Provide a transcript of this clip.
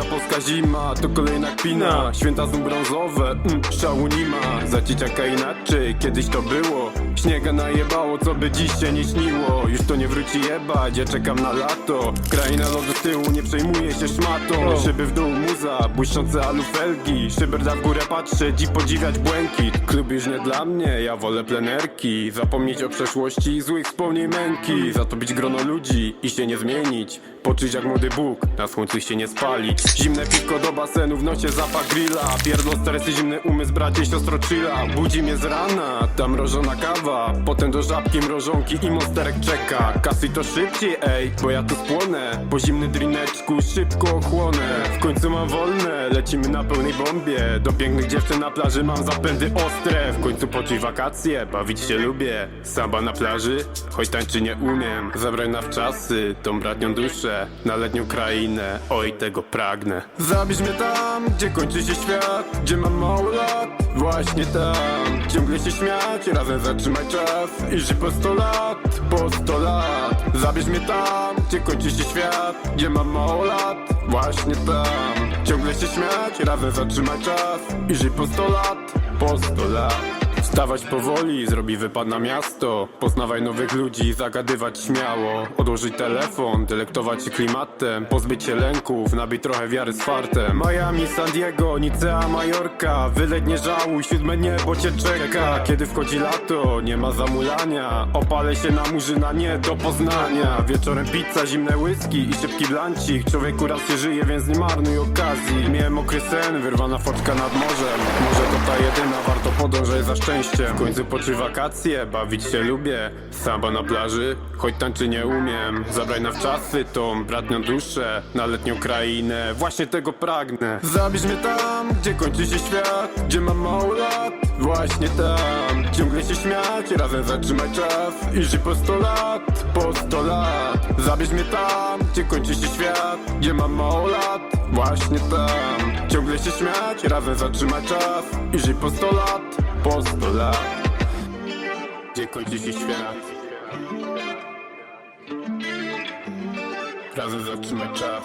up Polska zima to kolejna kpina. Święta są brązowe, mm, szału nie ma. Za dzieciaka inaczej, kiedyś to było. Śniega najebało, co by dziś się nie śniło. Już to nie wróci jebać, ja czekam na lato. Kraina lodu z tyłu, nie przejmuje się szmatą. Szyby w dół muza, błyszczące alufelgi. Szyberda w górę patrzeć i podziwiać błękit Klub już nie dla mnie, ja wolę plenerki. Zapomnieć o przeszłości i złych wspomnień męki. Za to bić grono ludzi i się nie zmienić. Poczuć jak młody Bóg, na słońcu się nie spalić Zimne piwko do basenu, w nocie zapach grilla. Pierdol stresy, zimny umysł, bracie, siostro chilla. Budzi mnie z rana, tam mrożona kawa. Potem do żabki, mrożonki i monsterek czeka. Kasy to szybciej, ej, bo ja tu spłonę. Po zimny drineczku szybko ochłonę. W końcu mam wolne, lecimy na pełnej bombie. Do pięknych dziewczyn na plaży mam zapędy ostre. W końcu poczuj wakacje, bawić się lubię. Samba na plaży, choć tańczy nie umiem. Zabraj na wczasy, tą bratnią duszę Na letnią krainę, oj tego pragnę Zabierz mnie tam, gdzie kończy się świat Gdzie mam mało lat, właśnie tam. Ciągle się śmiać, razem zatrzymaj czas I żyj po sto lat, po sto lat. Zabierz mnie tam, gdzie kończy się świat Gdzie mam mało lat, właśnie tam. Ciągle się śmiać, razem zatrzymaj czas I żyj po sto lat, po sto lat Wstawać powoli, zrobi wypad na miasto. Poznawaj nowych ludzi, zagadywać śmiało. Odłożyć telefon, delektować się klimatem. Pozbyć się lęków, nabić trochę wiary z fartem. Miami, San Diego, Nicea, Majorka. Wyleć nie żałuj, siódme niebo cię czeka. Kiedy wchodzi lato, nie ma zamulania. Opalę się na murzyna, nie do Poznania. Wieczorem pizza, zimne whisky i szybki blancik. Człowieku raz się żyje, więc nie marnuj okazji. Miałem mokry sen, wyrwana foczka nad morzem. Może to ta jedyna, warto podążać za szczęściem W końcu poczuj wakacje, bawić się lubię. Samba na plaży, choć tańczy nie umiem. Zabraj na wczasy tą bratnią duszę Na letnią krainę, właśnie tego pragnę. Zabierz mnie tam, gdzie kończy się świat Gdzie mam mało lat, właśnie tam Ciągle się śmiać, razem zatrzymaj czas. I żyj po sto lat, po sto lat. Zabierz mnie tam, gdzie kończy się świat Gdzie mam mało lat, właśnie tam Ciągle się śmiać, razem zatrzymaj czas. I żyj po sto lat, po sto lat Gdzie kończy się świat? Razem zatrzymaj czas